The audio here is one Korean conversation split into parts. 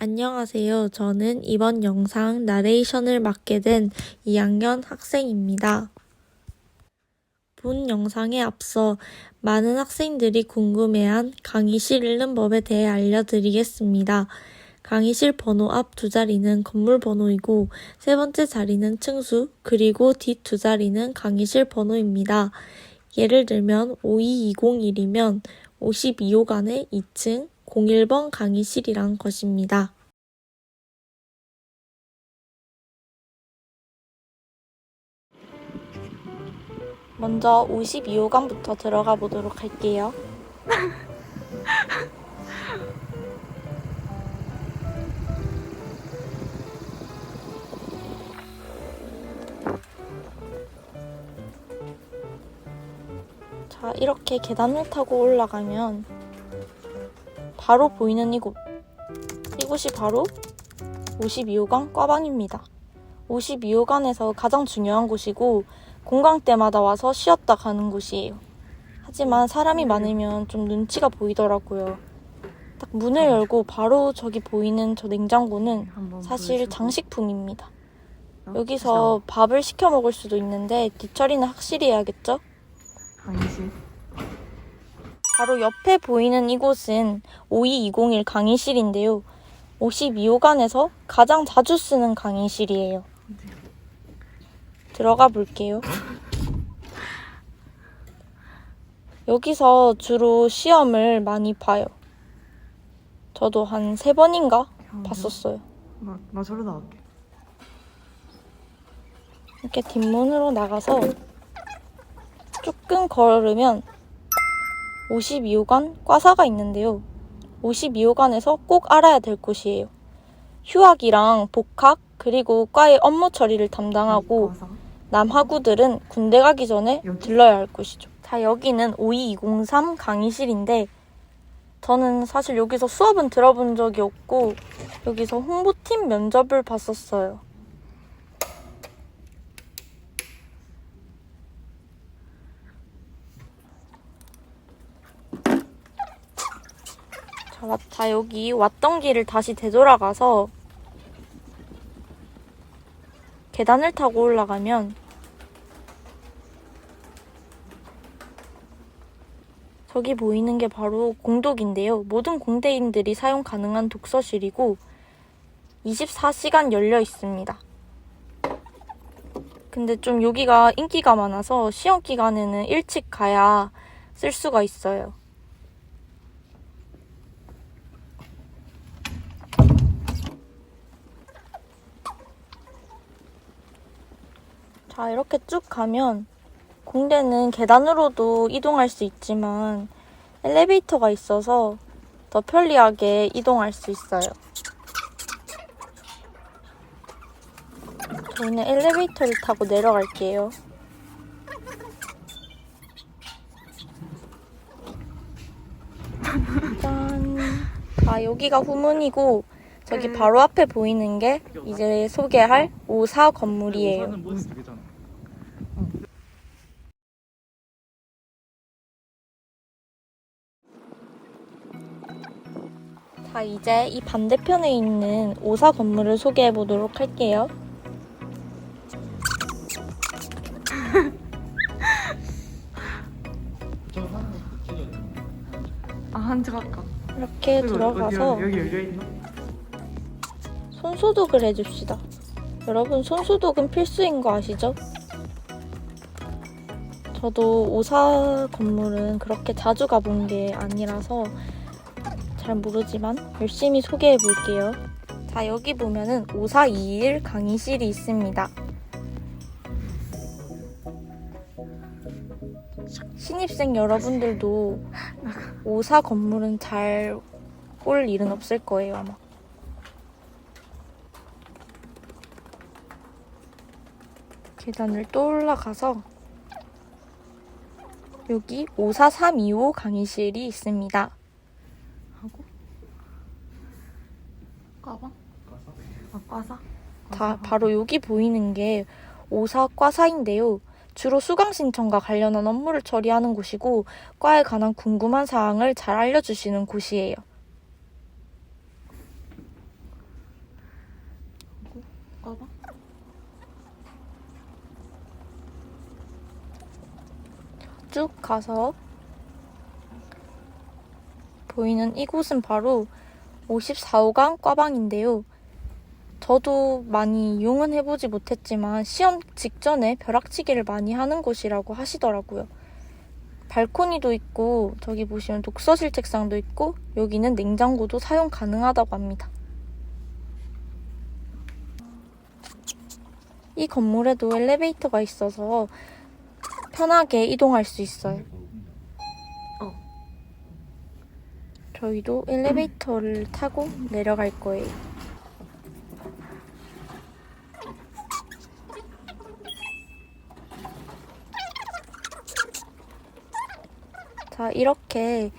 안녕하세요. 저는 이번 영상 나레이션을 맡게 된 2학년 학생입니다. 본 영상에 앞서 많은 학생들이 궁금해한 강의실 잃는 법에 대해 알려드리겠습니다. 강의실 번호 앞 두 자리는 건물 번호이고 세 번째 자리는 층수 그리고 뒷 두 자리는 강의실 번호입니다. 예를 들면 52201이면 52호간의 2층 01번 강의실이란 것입니다. 먼저 52호간부터 들어가 보도록 할게요. 자, 이렇게 계단을 타고 올라가면 바로 보이는 이곳. 이곳이 바로 52호간 꽈방입니다. 52호간에서 가장 중요한 곳이고 공강 때마다 와서 쉬었다 가는 곳이에요. 하지만 사람이 많으면 좀 눈치가 보이더라고요. 딱 문을 열고 바로 저기 보이는 저 냉장고는 한번 사실. 장식품입니다. 어? 여기서 밥을 시켜 먹을 수도 있는데 뒷처리는 확실히 해야겠죠? 강의실 바로 옆에 보이는 이곳은 52201 강의실인데요. 52호간에서 가장 자주 쓰는 강의실이에요. 들어가 볼게요. 여기서 주로 시험을 많이 봐요. 저도 한 세 번인가 봤었어요. 나, 나 저러 나갈게 이렇게 뒷문으로 나가서 조금 걸으면 52호간 과사가 있는데요. 52호간에서 꼭 알아야 될 곳이에요. 휴학이랑 복학 그리고 과의 업무 처리를 담당하고 가서. 남하구들은 군대 가기 전에? 들러야 할 곳이죠. 자, 여기는 52203 강의실인데 저는 사실 여기서 수업은 들어본 적이 없고 여기서 홍보팀 면접을 봤었어요. 자, 왔- 자, 여기 왔던 길을 다시 되돌아가서 계단을 타고 올라가면 저기 보이는 게 바로 공독인데요. 모든 공대인들이 사용 가능한 독서실이고 24시간 열려 있습니다. 근데 좀 여기가 인기가 많아서 시험 기간에는 일찍 가야 쓸 수가 있어요. 자, 이렇게 쭉 가면 공대는 계단으로도 이동할 수 있지만 엘리베이터가 있어서 더 편리하게 이동할 수 있어요. 저희는 엘리베이터를 타고 내려갈게요. 짠. 아, 여기가 후문이고 저기 바로 앞에 보이는 게 이제 소개할 5사 건물이에요. 자, 이제 이 반대편에 있는 5사 건물을 소개해 보도록 할게요. 아 한지 갈까 이렇게 들어가서 여기, 여기 열려 있나? 손소독을 해줍시다. 여러분, 손소독은 필수인 거 아시죠? 저도 오사 건물은 그렇게 자주 가본 게 아니라서 잘 모르지만 열심히 소개해 볼게요. 자, 여기 보면은 5421 강의실이 있습니다. 신입생 여러분들도 오사 건물은 잘 올 일은 없을 거예요, 아마. 계단을 또 올라가서 여기 54325 강의실이 있습니다. 하고 까방? 아 과사? 자, 바로 여기 보이는 게 54과사인데요. 주로 수강 신청과 관련한 업무를 처리하는 곳이고 과에 관한 궁금한 사항을 잘 알려주시는 곳이에요. 쭉 가서 보이는 이곳은 바로 54호강 꽈방인데요. 저도 많이 이용은 해보지 못했지만 시험 직전에 벼락치기를 많이 하는 곳이라고 하시더라고요. 발코니도 있고 저기 보시면 독서실 책상도 있고 여기는 냉장고도 사용 가능하다고 합니다. 이 건물에도 엘리베이터가 있어서 편하게 이동할 수 있어요. 어. 저희도 엘리베이터를 타고 내려갈 거예요. 자, 이렇게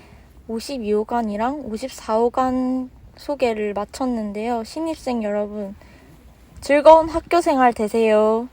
52호관이랑 54호관 소개를 마쳤는데요. 신입생 여러분, 즐거운 학교 생활 되세요.